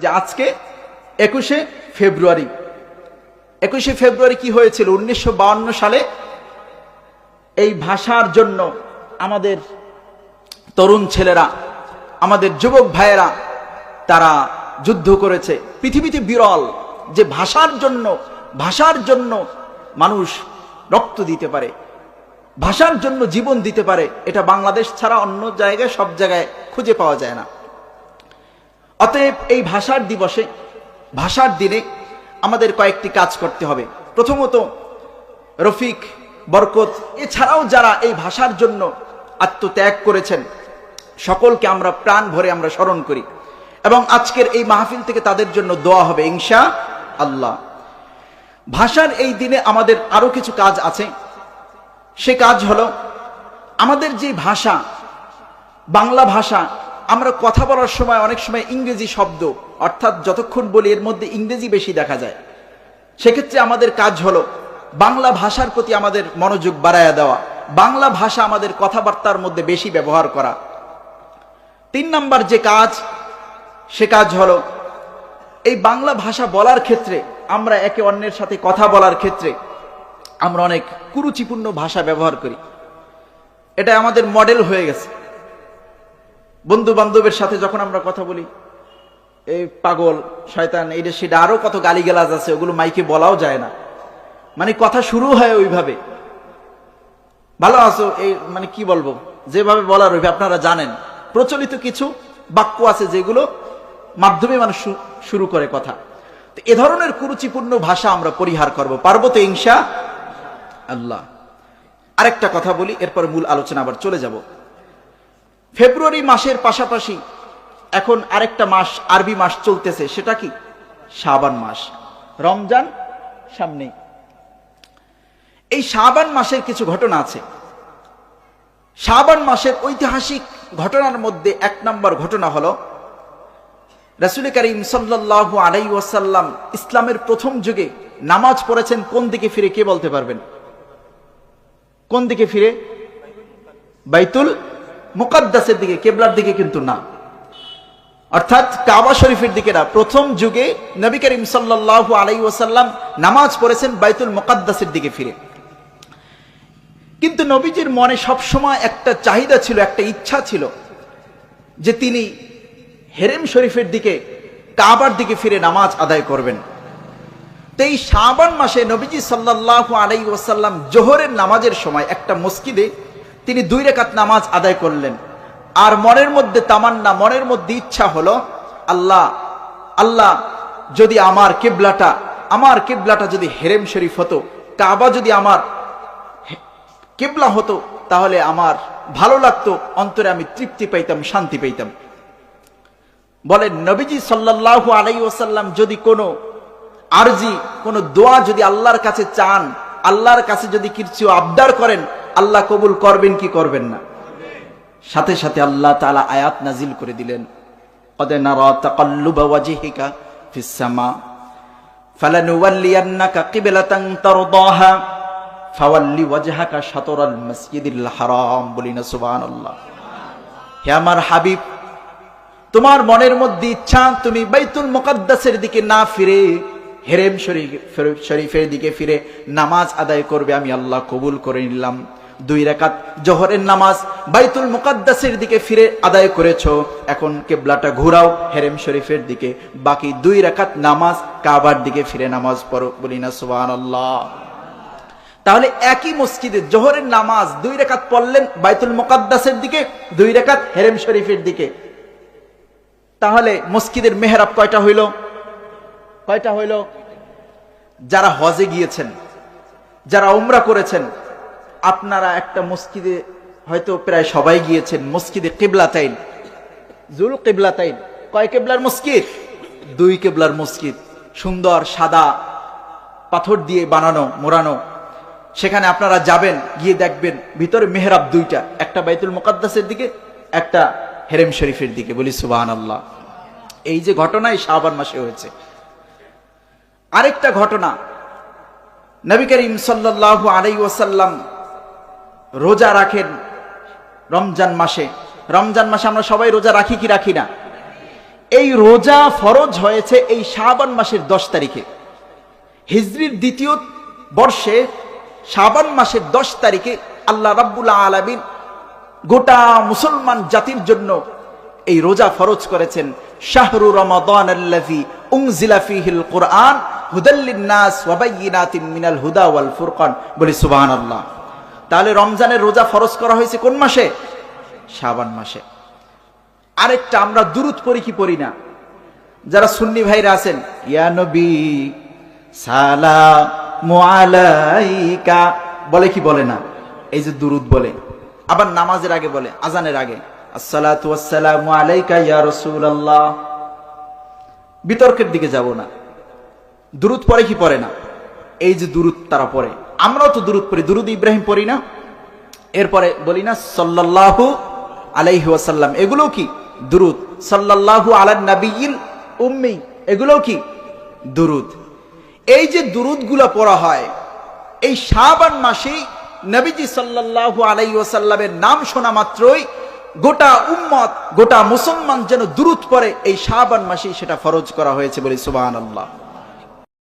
যে আজকে একুশে ফেব্রুয়ারি। একুশে ফেব্রুয়ারি কি হয়েছিল? উনিশশো সালে এই ভাষার জন্য আমাদের তরুণ ছেলেরা, আমাদের যুবক ভাইয়েরা, তারা যুদ্ধ করেছে। পৃথিবীতে বিরল যে ভাষার জন্য ভাষার জন্য মানুষ রক্ত দিতে পারে, ভাষার জন্য জীবন দিতে পারে, এটা বাংলাদেশ ছাড়া অন্য জায়গায়, সব জায়গায় খুঁজে পাওয়া যায় না। অতএব এই ভাষার দিবসে, ভাষার দিনে আমাদের কয়েকটি কাজ করতে হবে। প্রথমত, রফিক, বরকত, এছাড়াও যারা এই ভাষার জন্য আত্মত্যাগ করেছেন, সকলকে আমরা প্রাণ ভরে আমরা স্মরণ করি। এবং আজকের এই মাহফিল থেকে তাদের জন্য দোয়া হবে, ইনশা আল্লাহ। ভাষার এই দিনে আমাদের আরও কিছু কাজ আছে। সে কাজ হলো, আমাদের যে ভাষা, বাংলা ভাষা আমরা কথা বলার সময় অনেক সময় ইংরেজি শব্দ, অর্থাৎ যতক্ষণ বলি এর মধ্যে ইংরেজি বেশি দেখা যায়। সেক্ষেত্রে আমাদের কাজ হলো বাংলা ভাষার প্রতি আমাদের মনোযোগ বাড়ায়া দেওয়া, বাংলা ভাষা আমাদের কথাবার্তার মধ্যে বেশি ব্যবহার করা। তিন নাম্বার যে কাজ, সে কাজ হলো এই বাংলা ভাষা বলার ক্ষেত্রে আমরা একে অন্যের সাথে কথা বলার ক্ষেত্রে আমরা অনেক কুরুচিপূর্ণ ভাষা ব্যবহার করি। এটা আমাদের মডেল হয়ে গেছে। বন্ধু বান্ধবের সাথে যখন আমরা কথা বলি, এই পাগল, শয়তান এইটা সেটা আরও কত গালিগালাজ আছে, ওগুলো মাইকে বলাও যায় না। মানে কথা শুরু হয় ওইভাবে। ভালো আছো? এই মানে কি বলব? যেভাবে বলার ওইভাবে আপনারা জানেন। প্রচলিত কিছু বাক্য আছে যেগুলো মাধ্যমে মানুষ শুরু করে কথা। তো এ ধরনের কুরুচিপূর্ণ ভাষা আমরা পরিহার করব। পারব তো ইনশা আল্লাহ। আরেকটা কথা বলি, এরপর মূল আলোচনা আবার চলে যাব। ফেব্রুয়ারি মাসের পাশাপাশি এখন আরেকটা মাস, আরবি মাস চলতেছে। সেটা কি? শাবান মাস। রমজান সামনেই। এই শাবান মাসের কিছু ঘটনা আছে। শাবান মাসের ঐতিহাসিক ঘটনার মধ্যে এক নম্বর ঘটনা হল, রাসুল করিম সাল্লাহ আলাই ওয়াসাল্লাম ইসলামের প্রথম যুগে নামাজ পড়েছেন, কোন দিকে ফিরে কে বলতে পারবেন? কোন দিকে ফিরে? বাইতুল মুকাদ্দাসের দিকে, কেবলার দিকে কিন্তু না। অর্থাৎ কাবা শরীফের দিকে না। প্রথম যুগে নবী করিম সাল্লাহ আলাই ওসাল্লাম নামাজ পড়েছেন বাইতুল মুকাদ্দাসের দিকে ফিরে। কিন্তু নবীজির মনে সবসময় একটা চাহিদা ছিল, একটা ইচ্ছা ছিল যে তিনি হেরেম শরীফের দিকে, কাবার দিকে ফিরে নামাজ আদায় করবেন। তো এই শাবান মাসে নবীজি সাল্লাহ আলাই ওসাল্লাম জোহরের নামাজের সময় একটা মসজিদে তিনি দুই রেখাত নামাজ আদায় করলেন। আর মনের মধ্যে তামান্না, মনের মধ্যে ইচ্ছা হলো, আল্লাহ আল্লাহ যদি আমার কেবলাটা আমার কেবলাটা যদি হেরেম শরীফ হতো, কাবা যদি আমার কেবলা হতো, তাহলে আমার ভালো লাগতো, অন্তরে আমি তৃপ্তি পাইতাম, শান্তি পাইতাম। বলেন, নবীজি সাল্লাল্লাহু আলাই ওসাল্লাম যদি কোনো আরজি, কোনো দোয়া যদি আল্লাহর কাছে চান, আল্লাহর কাছে যদি কিছু আবদার করেন আল্লাহ কবুল করবেন কি করবেন না। সাথে সাথে আল্লাহ তালা আয়াত নাজিল করে দিলেন। বলিনা হে আমার হাবিব, তোমার মনের মধ্যে ইচ্ছা, তুমি বাইতুল মোকাদ্দাসের দিকে না ফিরে, হেরেম শরীফের দিকে ফিরে নামাজ আদায় করবে, আমি আল্লাহ কবুল করে নিলাম। দুই রাকাত জোহরের নামাজ বাইতুল মুকাদ্দাসের দিকে ফিরে আদায় করেছ। এখন কেবলাটা ঘুরাও, হেরেম শরীফের দিকে। বাকি দুই রাকাত নামাজ কাবার দিকে ফিরে নামাজ পড়ো বলি না, সুবহানাল্লাহ। তাহলে একই মসজিদে জোহরের নামাজ দুই রেখাত পড়লেন বাইতুল মুকাদ্দাসের দিকে, দুই রেখাত হেরেম শরীফের দিকে। তাহলে মসজিদের মেহরাব কয়টা হইল? কয়টা হইল? যারা হজে গিয়েছেন, যারা উমরা করেছেন আপনারা একটা মসজিদে হয়তো প্রায় সবাই গিয়েছেন, মসজিদে কেবলাতাইন, জুল কেবলাতাইন। কয় কেবলার মসজিদ? দুই কেবলার মসজিদ, সুন্দর সাদা পাথর দিয়ে বানানো, মোড়ানো। সেখানে আপনারা যাবেন, গিয়ে দেখবেন ভিতরে মেহরাব দুইটা, একটা বাইতুল মুকাদ্দাসের দিকে, একটা হেরেম শরীফের দিকে। বলি সুবাহান আল্লাহ এই যে ঘটনা এই শাহবান মাসে হয়েছে। আরেকটা ঘটনা, নবী করিম সাল্লাহ আলাই ওসাল্লাম রোজা রাখেন রমজান মাসে। রমজান মাসে আমরা সবাই রোজা রাখি কি রাখি না? এই রোজা ফরজ হয়েছে এই শাবান মাসের দশ তারিখে। হিজরির দ্বিতীয় বর্ষে শাবান মাসের দশ তারিখে আল্লাহ রাব্বুল আলামিন গোটা মুসলমান জাতির জন্য এই রোজা ফরজ করেছেন। শাহরু রমাদান কুরআন হুদাল্লিন নাস মিনাল হুদা ওয়াল ফুরকান। বলি সুবহানাল্লাহ। তাহলে রমজানের রোজা ফরজ করা হয়েছে কোন মাসে? শাবান মাসে। আরেকটা আমরা দুরুদ পড়ি কি পড়ি না? যারা সুন্নি ভাইরা আছেন, ইয়া নবী, সালামু আলাইকা, বলে কি বলে না? এই যে দুরুদ বলে। আবার নামাজের আগে বলে, আজানের আগে। আসসালাতু আলাইকা ইয়া রাসূলুল্লাহ। বিতর্কের দিকে যাব না। দুরুদ পড়ে কি পড়ে না? এই যে দুরুদ তারা পড়ে। আমরাও তো দুরুদ পড়ি, দুরুদ ইব্রাহিম পড়ি না। এরপরে বলি না, সাল্লাল্লাহু আলাইহি ওয়াসাল্লাম। এগুলো কি? দুরুদ। সাল্লাল্লাহু আলা নবিয়িল উম্মি। এগুলো কি? দুরুদ। এই যে দুরুদগুলো পড়া হয়, এই শাবান মাসেই নবীজি সাল্লাল্লাহু আলাই ওয়াসাল্লামের নাম শোনা মাত্রই গোটা উম্মত, গোটা মুসলমান যেন দুরুদ পরে এই শাবান মাসেই সেটা ফরজ করা হয়েছে বলে সুবহানাল্লাহ।